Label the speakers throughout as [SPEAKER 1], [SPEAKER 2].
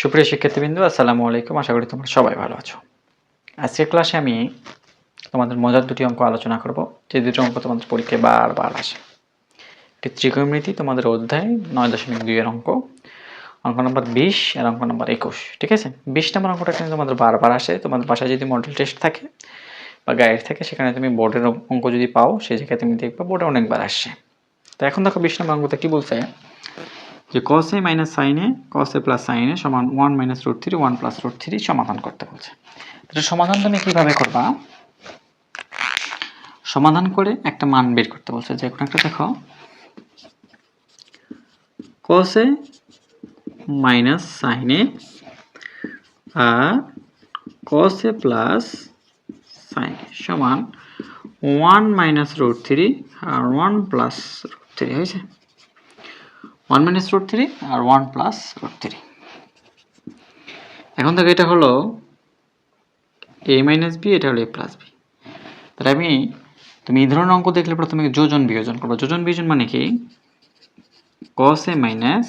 [SPEAKER 1] সুপ্রিয় শিক্ষার্থীবৃন্দ, আসসালামু আলাইকুম। আশা করি তোমরা সবাই ভালো আছো। আজকের ক্লাসে আমি তোমাদের মজার দুটি অঙ্ক আলোচনা করব। যে দুটি অঙ্ক তোমাদের পরীক্ষায় বারবার আসে। একটি ত্রিকোণমিতি, তোমাদের অধ্যায় নয় দশমিক দুইয়ের অঙ্ক। অঙ্ক নম্বর বিশ আর অঙ্ক নম্বর একুশ, ঠিক আছে? বিশ নম্বর অঙ্কটা কিন্তু তোমাদের বারবার আসে। তোমাদের বাসায় যদি মডেল টেস্ট থাকে বা গাইড থাকে, সেখানে তুমি বোর্ডের অঙ্ক যদি পাও, সেই জায়গায় তুমি দেখবে বোর্ডে অনেকবার আসছে তো এখন দেখো বিশ নম্বর অঙ্কটা কী বলছে? যে a minus sine a plus sine সমান one minus root three one plus root three সমাধান করতে বলছে। এটা সমাধান তুমি কীভাবে করবা? সমাধান করে একটা মান বের করতে বলছে। যে কোনো একটা দেখো। a মাইনাস সাইন আর a প্লাস সাইন সমান ওয়ান মাইনাস রুট থ্রি আর ওয়ান প্লাস রুট থ্রি হয়েছে? ওয়ান মাইনাস রুট থ্রি আর ওয়ান প্লাস রুট থ্রি এখন থেকে এটা হলো এ মাইনাস বি এটা হলো এ প্লাস বি তাহলে আমি, তুমি এই ধরনের অঙ্ক দেখলে প্রথমে যোজন বিয়োজন করব। যোজন বিয়োজন মানে কি? কস এ মাইনাস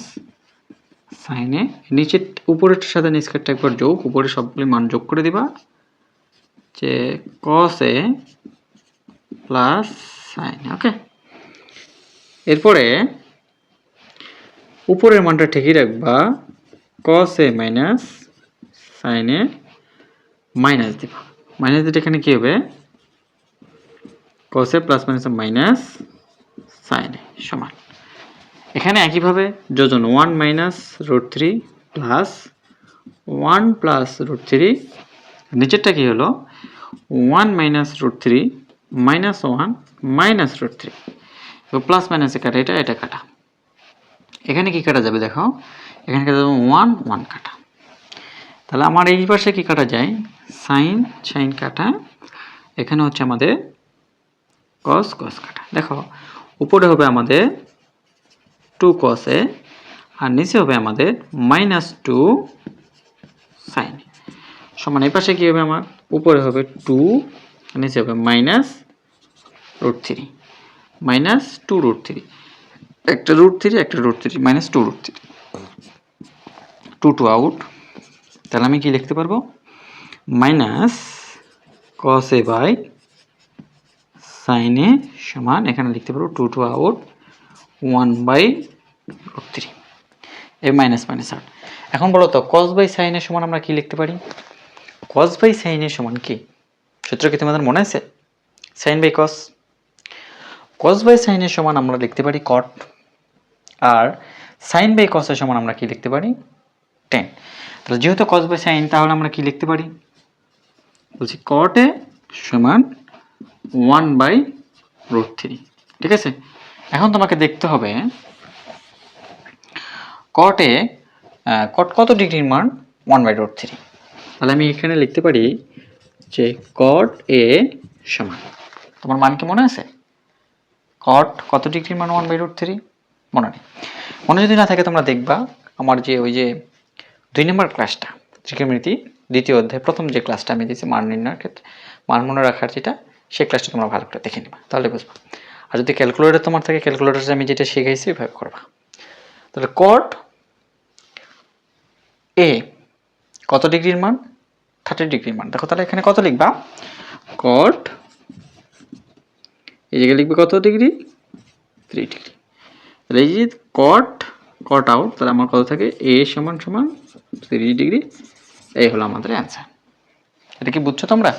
[SPEAKER 1] সাইন এ নিচের উপরের সাথে নিচকেরটা একবার যোগ, উপরে সবগুলি মান যোগ করে দিবা যে কস এ প্লাস সাইন ওকে এরপরে উপরের মানটা ঠিকই রাখবা। cos A minus sine A minus দিবা। মাইনাস দিলে এখানে কি হবে? cos A plus minus minus sine A সমান। এখানে একইভাবে যোজন one minus root three plus one plus root three নিচেরটা কি হলো? One minus root three minus one minus root three plus মাইনাসে কাটা, এটা এটা কাটা। এখানে কি কাটা যাবে দেখো? এখানে কাটা যাবে ওয়ান ওয়ান কাটা। তাহলে আমার এই পাশে কি কাটা যায়? সাইন সাইন কাটা। এখানে হচ্ছে আমাদের কস কস কাটা। দেখো, উপরে হবে আমাদের টু কসে আর নিচে হবে আমাদের মাইনাস টু সাইন সমান, এই পাশে কি হবে আমার? উপরে হবে টু নিচে হবে minus root three minus two root three একটা রুট থ্রি একটা root three minus two root three two two out তাহলে আমি কি লিখতে পারব? Minus cos A by sine সমান, এখানে লিখতে পারব two two out one by root three A minus minus out এখন বলো তো কস বাই সাইন এর সমান আমরা কি লিখতে পারি? কস বাই সাইন এর সমান কি? সূত্র কি তোমাদের মনে আছে? Sine by cos cos by সাইনের সমান আমরা লিখতে পারি কট আর সাইন বাই কসের সমান আমরা কি লিখতে পারি? টেন তাহলে যেহেতু কস বাই সাইন তাহলে আমরা কি লিখতে পারি? বলছি কটে সমান ওয়ান বাই রুট থ্রি ঠিক আছে? এখন তোমাকে দেখতে হবে কটে কট কত ডিগ্রির মান? ওয়ান বাই রুট থ্রি তাহলে আমি এখানে লিখতে পারি যে কট এ সমান। তোমার মান কি মনে আছে? কট কত ডিগ্রির মান ওয়ান বাই রুট থ্রি মনে নেই মনে যদি না থাকে তোমরা দেখবা আমার যে ওই যে দুই নম্বর ক্লাসটা, ত্রিকোণমিতি দ্বিতীয় অধ্যায়, প্রথম যে ক্লাসটা আমি দিয়েছি মান নির্ণয়ের ক্ষেত্রে, মান মনে রাখার যেটা সেই ক্লাসটা তোমরা ভালো করে দেখে নিবা, তাহলে বুঝবা। আর যদি ক্যালকুলেটর তোমার থাকে ক্যালকুলেটরে আমি যেটা শিখাইছি ওইভাবে করবা। তাহলে কট এ কত ডিগ্রির মান? থার্টি ডিগ্রির মান। দেখো তাহলে এখানে কত লিখবা? কট এই জায়গায় লিখবে কত ডিগ্রি? Three degree. যে কট কট আউট তাহলে আমার কত থাকে? এ সমান সমান থ্রি ডিগ্রি। এই হলো আমাদের অ্যান্সার এটা কি বুঝছ তোমরা?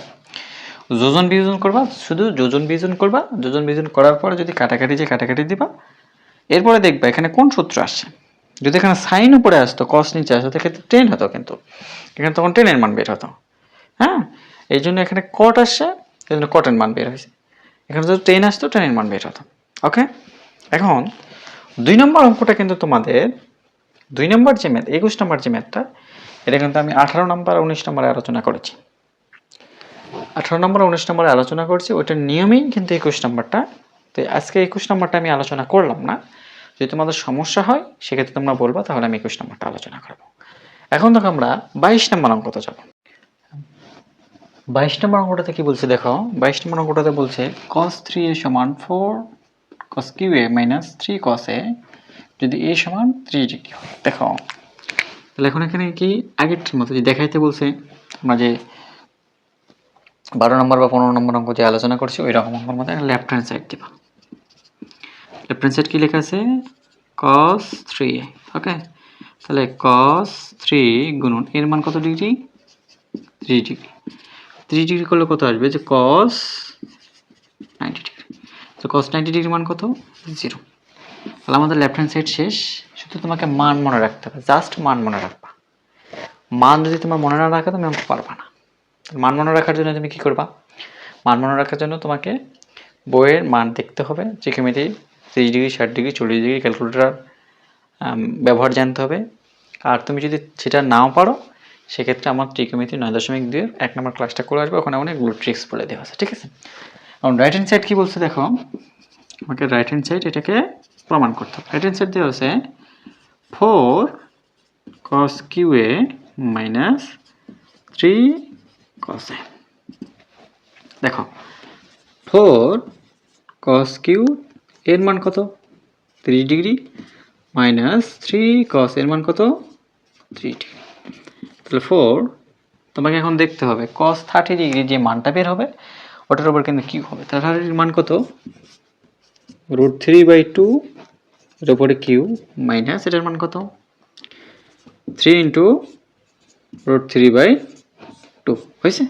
[SPEAKER 1] যোজন বিয়োজন করবা? শুধু যোজন বিয়োজন করবা? যোজন বিয়োজন করার পরে যদি কাটাকাটি যে কাটাকাটি দিবা, এরপরে দেখবা এখানে কোন সূত্র আসছে। যদি এখানে সাইন উপরে আসতো কস নিচে আসতো, সেক্ষেত্রে টেন হতো কিন্তু। এখানে তখন টেনের মান বের হতো। হ্যাঁ? এই জন্য এখানে কট আসছে, এই জন্য কটের মান বের হয়েছে। এখানে যদি টেন আসতো টেনের মান বের হতো। ওকে এখন দুই নম্বর অঙ্কটা কিন্তু তোমাদের, দুই নম্বর যে ম্যাথ একুশ নম্বর যে ম্যাথটা এটা কিন্তু আমি আঠারো নম্বর উনিশ নম্বরে আলোচনা করেছি। আঠারো নম্বর উনিশ নম্বরে আলোচনা করছি, ওইটার নিয়মেই কিন্তু একুশ নম্বরটা। তো আজকে একুশ নম্বরটা আমি আলোচনা করলাম না। যদি তোমাদের সমস্যা হয়, সেক্ষেত্রে তোমরা বলবা, তাহলে আমি একুশ নম্বরটা আলোচনা করব। এখন দেখো আমরা বাইশ নম্বর অঙ্কতে যাব। বাইশ নম্বর অঙ্কটাতে কি বলছে দেখো? বাইশ নম্বর অঙ্কটাতে বলছে, cos থ্রি এ সমান four cos cube A minus three cos A যদি এ সমান থ্রি ডিগ্রি হয় দেখো। তাহলে এখন এখানে কি? আগেরটির মতো যে দেখাইতে বলছে, আমরা যে বারো নম্বর বা পনেরো নম্বর অঙ্ক যে আলোচনা করছি, ওই রকম অঙ্কের মধ্যে লেফট হ্যান্ড সাইড দিবা। লেফট হ্যান্ড সাইড কি লেখা আছে? কস থ্রি ওকে তাহলে কস থ্রি গুণন, এর মান কত degree three degree three degree করলে কত আসবে? যে কস কস নাইনটি ডিগ্রি মান কত? জিরো তাহলে আমাদের লেফট হ্যান্ড সাইড শেষ। শুধু তোমাকে মান মনে রাখতে হবে। জাস্ট মান মনে রাখবা। মান যদি তোমার মনে না রাখা, তুমি অঙ্ক পারবা না। মান মনে রাখার জন্য তুমি কি করবা? মান মনে রাখার জন্য তোমাকে বইয়ের মান দেখতে হবে। ত্রিকোণমিতি তিরিশ ডিগ্রি ষাট ডিগ্রি চল্লিশ ডিগ্রি ক্যালকুলেটর ব্যবহার জানতে হবে। আর তুমি যদি সেটা নাও পারো, সেক্ষেত্রে আমার ত্রিকোণমিতি নয় দশমিক দুই এক নম্বর ক্লাসটা করে আসবে। ওখানে অনেকগুলো ট্রিক্স বলে দেওয়া আছে। ঠিক আছে? এখন রাইট হ্যান্ড সাইড কী বলছে দেখো? আমাকে রাইট হ্যান্ড সাইড এটাকে প্রমাণ করতে হবে। রাইট হ্যান্ড সাইড দেওয়া আছে four cos cube A minus three cos A দেখো ফোর কস কিউ এর মান কত? ত্রিশ ডিগ্রি মাইনাস থ্রি কস এর মান কত? Three degree. তাহলে ফোর তোমাকে এখন দেখতে হবে। কস থার্টি ডিগ্রি যে মানটা বের হবে ওটার উপর কিন্তু কিউ হবে? তাহলে থার্টির মান কত? রুট থ্রি বাই টু এর উপরে কিউ মাইনাস এটার মান কত? Three into root three by two হয়েছে?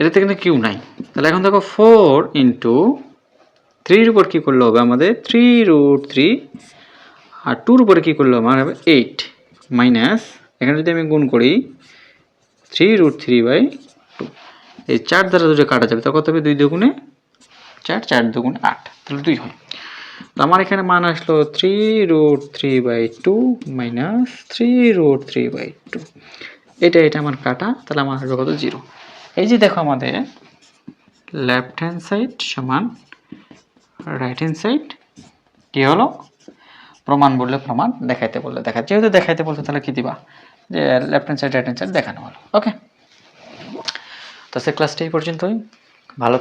[SPEAKER 1] এটাতে কিন্তু কিউ নাই। তাহলে এখন দেখো ফোর ইন্টু থ্রির উপর কী করলে হবে আমাদের? থ্রি রুট থ্রি আর টুর উপরে কী করলে আমার হবে এইট মাইনাস এখানে যদি আমি গুণ করি থ্রি রুট থ্রি বাই এই চার দ্বারা দুটো কাটা যাবে তা কত হবে? দুই দুগুণে চার চার দুগুণে আট, তাহলে দুই হয়। তো আমার এখানে মান আসলো three root three by two minus three root three by two এটা এটা আমার কাটা, তাহলে আমার আসবে কত? জিরো এই যে দেখো আমাদের লেফট হ্যান্ড সাইড সমান রাইট হ্যান্ড সাইড কি হলো? প্রমাণ বললে প্রমাণ, দেখাইতে বললে দেখা যেহেতু দেখাইতে বলতে তাহলে কি দিবা? যে left hand side right hand side দেখানো হলো। ওকে তো সে ক্লাসটা এই পর্যন্তই। ভালো